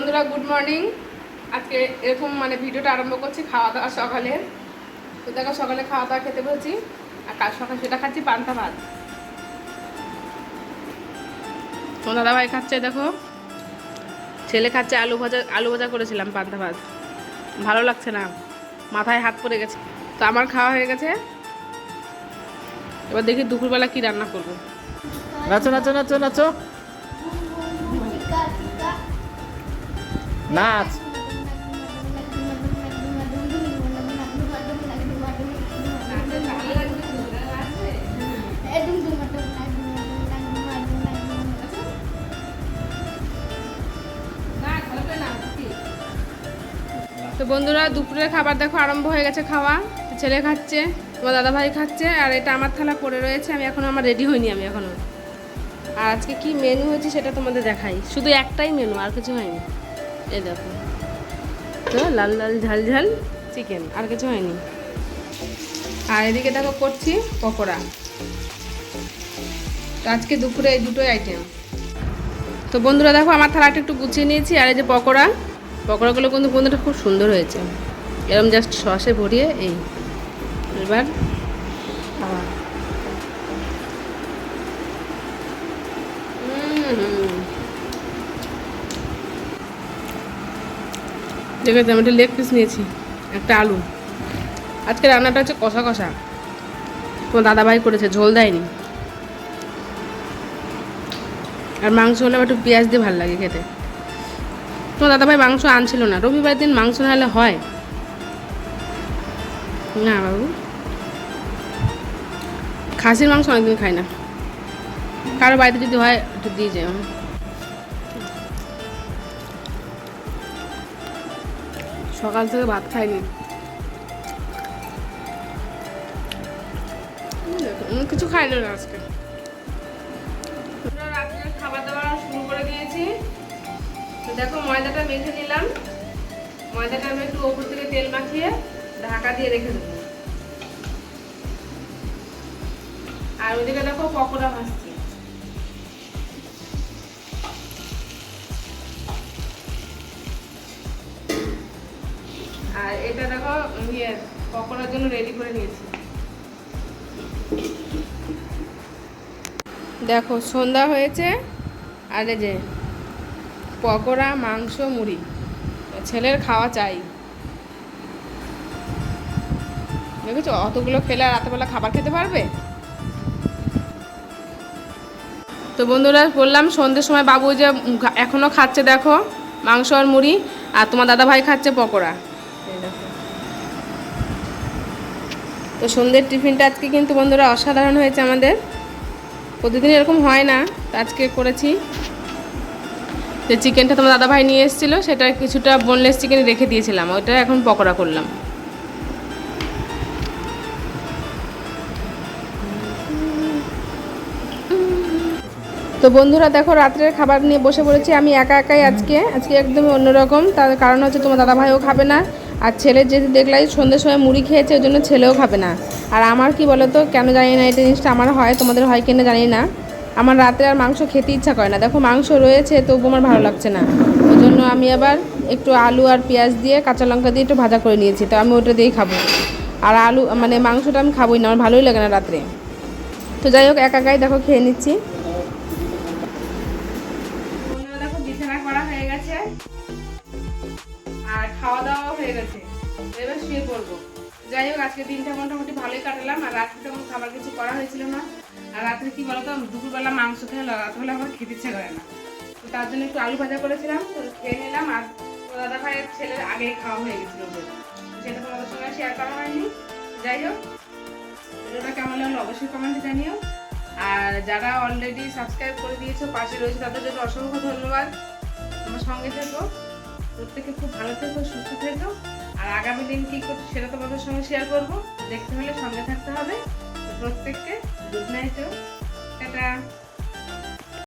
বন্ধুরা good morning আজকে এরকম মানে ভিডিওটা আরম্ভ করছি খাওয়া দাওয়া সকালে। তো দেখো, সকালে খাওয়া দাওয়া খেতে বলছি, আর কাল সকালে সেটা খাচ্ছি পান্তা ভাত। তোমার দাদাভাই খাচ্ছে, দেখো। ছেলে খাচ্ছে আলু ভাজা আলু ভাজা করেছিলাম পান্তা ভাত। ভালো লাগছে না, মাথায় হাত পড়ে গেছে। তো আমার খাওয়া হয়ে গেছে। এবার দেখি দুপুরবেলা কি রান্না করব। নাচো নাচো নাচো নাচো। নাচ তো বন্ধুরা, দুপুরের খাবার দেখো, আরম্ভ হয়ে গেছে খাওয়া। ছেলে খাচ্ছে, তোমার দাদাভাই খাচ্ছে, আর এটা আমার থালা পড়ে রয়েছে, আমি এখনও আমার রেডি হইনি আমি এখনও। আর আজকে কি মেনু হয়েছে সেটা তোমাদের দেখাই। শুধু একটাই মেনু আর কিছু হয়নি। এই দেখো। তো লাল লাল, ঝাল ঝাল চিকেন আর কিছু হয়নি। আর এদিকে দেখো করছি পকোড়া। তো আজকে দুপুরে এই দুটোই আইটেম তো বন্ধুরা, দেখো, আমার থালাটা একটু গুছিয়ে নিয়েছি, আর এই যে পকোড়া, পকোড়াগুলো কিন্তু বন্ধুটা খুব সুন্দর হয়েছে। এরকম জাস্ট সসে ভরিয়ে, এই, এবার খাওয়া। দেখেছি আমি একটা লেগ পিস নিয়েছি, একটা আলু। আজকে রান্নাটা হচ্ছে কষা কষা। তোমার দাদাভাই করেছে, ঝোল দেয়নি। আর মাংস হলে একটু পেঁয়াজ দিয়ে ভালো লাগে খেতে। তোমার দাদাভাই মাংস আনছিল না রবিবার দিন মাংস না হলে হয়। না বাবু। খাসির মাংস অনেকদিন খাই না। কারও বাড়িতে যদি হয়, একটু দিয়ে যায়। সকাল থেকে ভাত খাইনি। কিছু খাইলো না আজকে। খাবার দাবার শুরু করে দিয়েছি। দেখো, ময়দাটা মেখে নিলাম। ময়দাটা আমি একটু ওপর থেকে তেল মাখিয়ে ঢাকা দিয়ে রেখে দেবো। আর ওইদিকে দেখো পকোড়া ভাজছি। এটা দেখো ইয়ে পকোড়ার জন্য রেডি করে নিয়েছি। দেখো, সন্ধ্যা হয়েছে, আর যে পকোড়া, মাংস, মুড়ি। ছেলের খাওয়া চাই। দেখেছ, অতগুলো খেলে আর রাতেবেলা খাবার খেতে পারবে? তো বন্ধুরা, বললাম সন্ধ্যের সময় বাবু যে এখনও খাচ্ছে দেখো, মাংস আর মুড়ি, আর তোমার দাদা ভাই খাচ্ছে পকোড়া। তো সন্ধ্যের টিফিনটা আজকে কিন্তু বন্ধুরা অসাধারণ হয়েছে আমাদের। প্রতিদিন এরকম হয় না আজকে করেছি। যে চিকেনটা তোমার দাদা ভাই নিয়ে এসেছিল, সেটা কিছুটা বোনলেস চিকেন রেখে দিয়েছিলাম, ওইটা এখন পকোড়া করলাম। তো বন্ধুরা দেখো রাত্রের খাবার নিয়ে বসে পড়েছি, আমি একা একাই আজকে আজকে একদমই অন্যরকম, তার কারণ হচ্ছে তোমার দাদা ভাইও খাবে না। আর ছেলে যেহেতু দেখলাই সন্ধ্যের সময় মুড়ি খেয়েছে, ওই জন্য ছেলেও খাবে না। আর আমার কি বলো তো কেন জানি না এই জিনিসটা আমার হয়, তোমাদের হয় কিনা জানি না। আমার রাতে আর মাংস খেতে ইচ্ছা করে না। দেখো মাংস রয়েছে, তবু আমার ভালো লাগছে না। ওই জন্য আমি আবার একটু আলু আর পেঁয়াজ দিয়ে কাঁচা লঙ্কা দিয়ে একটু ভাজা করে নিয়েছি, তো আমি ওটা দিয়েই খাব। আর আলু মানে মাংসটা আমি খাবোই না, আমার ভালোই লাগে না রাত্রে। তো যাই হোক, একা একাই দেখো খেয়ে নিচ্ছি। দেখো বিছানা করা হয়ে গেছে। খাওয়া দাওয়া হয়ে গেছে। এবার শুয়ে পড়ব। যাই হোক, আজকে দিনটা মোটামুটি ভালোই কাটালাম, আর রাত্রে তেমন খাবার কিছু করা হয়েছিল না। আর রাত্রে কি বলতো দুপুরবেলা মাংস খেয়ে রাত হলে আমার খেতে ইচ্ছে করে না। তো তার জন্য একটু আলু ভাজা করেছিলাম, তো খেয়ে নিলাম, আর দাদা ভাইয়ের ছেলের আগেই খাওয়া হয়ে গেছিল সেটা তোমাদের সঙ্গে শেয়ার করা হয়নি। যাই হোক, ভিডিওটা কেমন লাগল অবশ্যই কমেন্টে জানিও। আর যারা অলরেডি সাবস্ক্রাইব করে দিয়েছ, পাশে রয়েছে, তাদের জন্য অসংখ্য ধন্যবাদ। আমার সঙ্গে থেকো। প্রত্যেকে খুব ভালো থেকো, সুস্থ থেকো। আর আগামী দিন কী করছ সেটা তোমাদের সঙ্গে শেয়ার করব। দেখতে হলে সঙ্গে থাকতে হবে। প্রত্যেককে গুড নাইট টাটা।